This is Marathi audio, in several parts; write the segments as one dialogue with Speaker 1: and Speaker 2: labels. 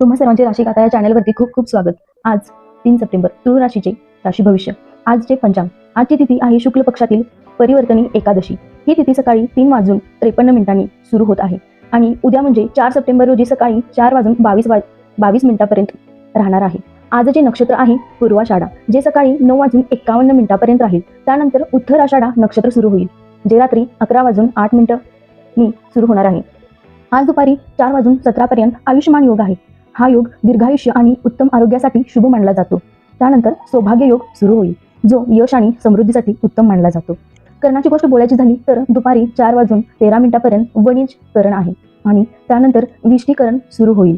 Speaker 1: तुम्हा सर्वांचे राशी गाथा या चॅनलवरती खूप खूप स्वागत. आज तीन सप्टेंबर तुळ राशीचे राशी भविष्य. आजचे पंचांग आजची तिथी आहे शुक्ल पक्षातील परिवर्तनी एकादशी. ही तिथी सकाळी तीन वाजून त्रेपन्न मिनिटांनी सुरू होत आहे. आणि उद्या म्हणजे चार सप्टेंबर रोजी सकाळी चार वाजून बावीस वा बावीस मिनिटापर्यंत राहणार आहे. आजचे नक्षत्र आहे पूर्वाषाढा जे सकाळी नऊ वाजून एक्कावन्न मिनिटापर्यंत राहील त्यानंतर उत्तराषाढा नक्षत्र सुरू होईल. जे रात्री अकरा वाजून आठ मिनिटं सुरू होणार आहे. आज दुपारी चार वाजून सतरापर्यंत आयुष्यमान योग आहे. हा योग दीर्घायुष्य आणि उत्तम आरोग्यासाठी शुभ मानला जातो. त्यानंतर सौभाग्य योग सुरू होईल जो यश आणि समृद्धीसाठी उत्तम मानला जातो. कर्णाची गोष्ट बोलायची झाली तर दुपारी चार वाजून तेरा मिनिटापर्यंत वणिज करण आहे आणि त्यानंतर विष्टीकरण सुरू होईल.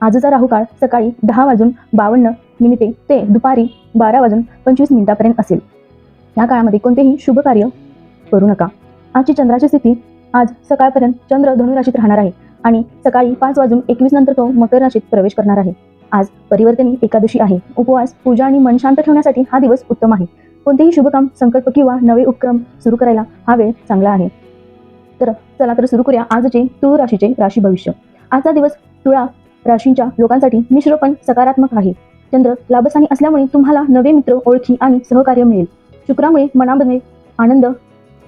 Speaker 1: आजचा राहुकाळ सकाळी दहा वाजून बावन्न मिनिटे ते दुपारी बारा वाजून पंचवीस मिनिटापर्यंत असेल. या काळामध्ये कोणतेही शुभ कार्य करू नका. आजची चंद्राची स्थिती आज सकाळपर्यंत चंद्र धनुराशीत राहणार आहे. आणि सकाळी पाच वाजून एकवीस नंतर तो मकर राशीत प्रवेश करणार आहे. आज परिवर्तनी एकादशी आहे. उपवास पूजा आणि मन शांत ठेवण्यासाठी हा दिवस उत्तम आहे. कोणतेही शुभकाम संकल्प किंवा नवे उपक्रम सुरू करायला हा वेळ चांगला आहे. तर चला तर सुरू करूया आजचे तुळ राशीचे राशी भविष्य. आजचा दिवस तुळा राशींच्या लोकांसाठी मिश्र पण सकारात्मक आहे. चंद्र लाभस्थानी असल्यामुळे तुम्हाला नवे मित्र ओळखी आणि सहकार्य मिळेल. शुक्रामुळे मनामध्ये आनंद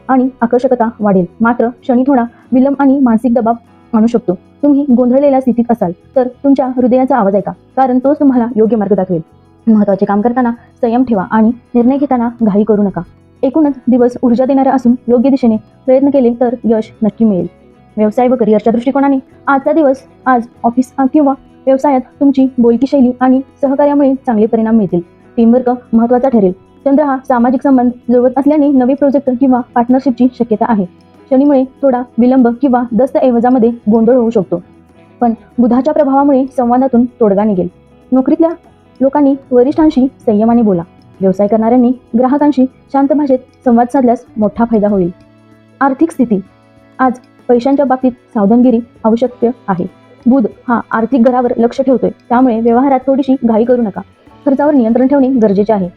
Speaker 1: आणि आकर्षकता वाढेल. मात्र शनी थोडा विलंब आणि मानसिक दबाव आणू शकतो. तुम्ही गोंधळलेल्या स्थितीत असाल तर तुमच्या हृदयाचा आवाज ऐका कारण तोच तुम्हाला योग्य मार्ग दाखवेल. महत्त्वाचे काम करताना संयम ठेवा आणि निर्णय घेताना घाई करू नका. एकूणच दिवस ऊर्जा देणारा असून योग्य दिशेने प्रयत्न केले तर यश नक्की मिळेल. व्यवसाय व करिअरच्या दृष्टिकोनाने आजचा दिवस आज ऑफिस किंवा व्यवसायात तुमची बोलकी शैली आणि सहकार्यामुळे चांगले परिणाम मिळतील. टीमवर्क महत्त्वाचा ठरेल. चंद्र हा सामाजिक संबंध जुळवत असल्याने नवे प्रोजेक्ट किंवा पार्टनरशिपची शक्यता आहे. शनीमुळे थोडा विलंब किंवा दस्तऐवजामध्ये गोंधळ होऊ शकतो. पण बुधाच्या प्रभावामुळे संवादातून तोडगा निघेल. नोकरीतल्या लोकांनी वरिष्ठांशी संयमाने बोला. व्यवसाय करणाऱ्यांनी ग्राहकांशी शांत भाषेत संवाद साधल्यास मोठा फायदा होईल. आर्थिक स्थिती. आज पैशांच्या बाबतीत सावधानगिरी आवश्यक आहे. बुध हा आर्थिक घरावर लक्ष ठेवतोय. त्यामुळे व्यवहारात थोडीशी घाई करू नका. खर्चावर नियंत्रण ठेवणे गरजेचे आहे.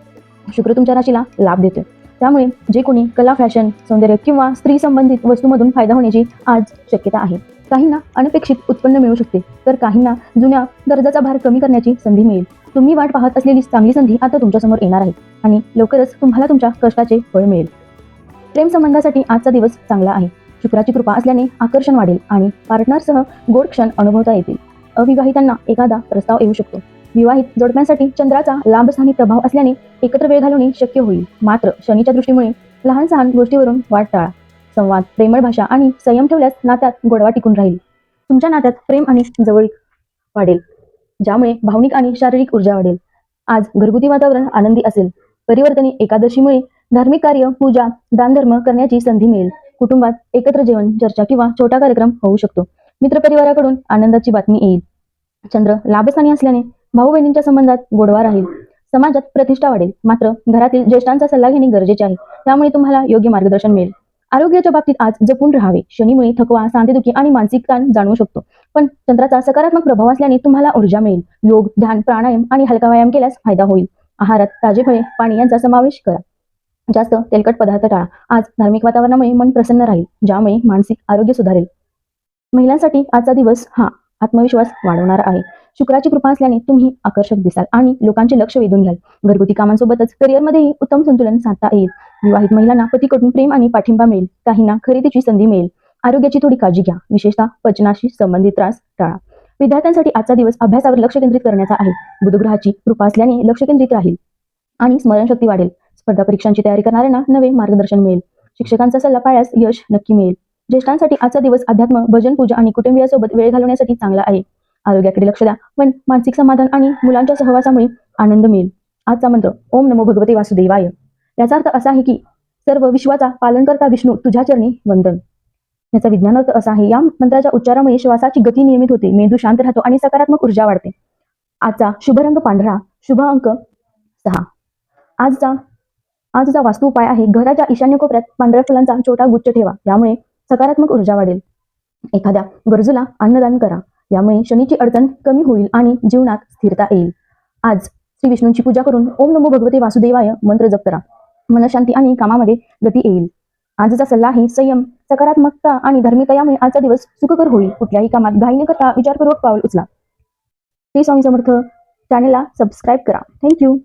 Speaker 1: शुक्र तुमच्या राशीला लाभ देतोय. त्यामुळे जे कोणी कला फॅशन सौंदर्य किंवा स्त्री संबंधित वस्तूमधून फायदा होण्याची आज शक्यता आहे. काहींना अनपेक्षित उत्पन्न मिळू शकते तर काहींना जुन्या दर्जाचा भार कमी करण्याची संधी मिळेल. तुम्ही वाट पाहत असलेली चांगली संधी आता तुमच्यासमोर येणार आहे आणि लवकरच तुम्हाला तुमच्या कष्टाचे फळ मिळेल. प्रेम संबंधासाठी आजचा दिवस चांगला आहे. शुक्राची कृपा असल्याने आकर्षण वाढेल आणि पार्टनरसह गोड क्षण अनुभवता येतील. अविवाहितांना एखादा प्रस्ताव येऊ शकतो. विवाहित जोडप्यांसाठी चंद्राचा लाभस्थानी प्रभाव असल्याने एकत्र वेळ घालवणे शक्य होईल. मात्र शनीच्या दृष्टीमुळे लहान सहान गोष्टीवरून वाट टाळा. संवाद प्रेमळ भाषा आणि संयम ठेवल्यास नात्यात गोडवा टिकून राहील. तुमच्या नात्यात प्रेम आणि जवळीक वाढेल ज्यामुळे भावनिक आणि शारीरिक ऊर्जा वाढेल. आज घरगुती वातावरण आनंदी असेल. परिवर्तनी एकादशीमुळे धार्मिक कार्य पूजा दानधर्म करण्याची संधी मिळेल. कुटुंबात एकत्र जेवण चर्चा किंवा छोटा कार्यक्रम होऊ शकतो. मित्रपरिवाराकडून आनंदाची बातमी येईल. चंद्र लाभस्थानी असल्याने भाऊ बहिणींच्या संबंधात गोडवा राहील. समाजात प्रतिष्ठा वाढेल. मात्र घरातील ज्येष्ठांचा सल्ला घेणे गरजेचे आहे. त्यामुळे तुम्हाला योग्य मार्गदर्शन मिळेल. आरोग्याच्या बाबतीत आज जपून राहावे. शनीमुळे थकवा सांधेदुखी आणि मानसिक ताण जाणवू शकतो. पण चंद्राचा सकारात्मक प्रभाव असल्याने तुम्हाला ऊर्जा मिळेल. योग ध्यान प्राणायाम आणि हलका व्यायाम केल्यास फायदा होईल. आहारात ताजे फळे पाणी यांचा समावेश करा. जास्त तेलकट पदार्थ टाळा. आज धार्मिक वातावरणामुळे मन प्रसन्न राहील ज्यामुळे मानसिक आरोग्य सुधारेल. महिलांसाठी आजचा दिवस हा आत्मविश्वास वाढवणार आहे. शुक्राची कृपा असल्याने तुम्ही आकर्षक दिसाल आणि लोकांचे लक्ष वेधून घ्याल. घरगुती कामांसोबतच करिअरमध्येही उत्तम संतुलन साधता येईल. विवाहित महिलांना पतीकडून प्रेम आणि पाठिंबा मिळेल. काहींना खरेदीची संधी मिळेल. आरोग्याची थोडी काळजी घ्या. विशेषतः पचनाशी संबंधित त्रास टाळा. विद्यार्थ्यांसाठी आजचा दिवस अभ्यासावर लक्ष केंद्रित करण्याचा आहे. बुधग्रहाची कृपा असल्याने लक्ष केंद्रित राहील आणि स्मरणशक्ती वाढेल. स्पर्धा परीक्षांची तयारी करणाऱ्यांना नवे मार्गदर्शन मिळेल. शिक्षकांचा सल्ला पाळल्यास यश नक्की मिळेल. ज्येष्ठांसाठी आजचा दिवस अध्यात्म भजन पूजा आणि कुटुंबियासोबत वेळ घालवण्यासाठी चांगला आहे. आरोग्याकडे लक्ष द्या पण मानसिक समाधान आणि मुलांच्या सहवासामुळे आनंद मिळेल. आजचा मंत्र ओम नमो भगवते वासुदेवाय. याचा अर्थ असा आहे की सर्व विश्वाचा पालन करता विष्णू तुझ्या चरणी वंदन. याचा विज्ञान अर्थ असा आहे या मंत्राच्या उच्चारामुळे श्वासाची गती नियमित होते मेंदू शांत राहतो आणि सकारात्मक ऊर्जा वाढते. आजचा शुभ रंग पांढरा शुभ अंक सहा. आजचा आजचा वास्तू उपाय आहे घराच्या ईशान्य कोपऱ्यात पांढऱ्या फुलांचा छोटा गुच्छ ठेवा यामुळे सकारात्मक ऊर्जा वाढेल. एखाद्या गरजूला अन्नदान करा. यामुळे शनीची अडचण कमी होईल आणि जीवनात स्थिरता येईल. आज श्री विष्णूंची पूजा करून ओम नमो भगवते वासुदेवाय मंत्र जप करा. मनशांती आणि कामामध्ये गती येईल. आजचा सल्ला आहे संयम सकारात्मकता आणि धार्मिकता यामुळे आजचा दिवस सुखकर होईल. कुठल्याही कामात घाई न करता विचारपूर्वक पाऊल उचला. ते स्वामी समर्थ. चॅनेलला सबस्क्राईब करा. थँक्यू.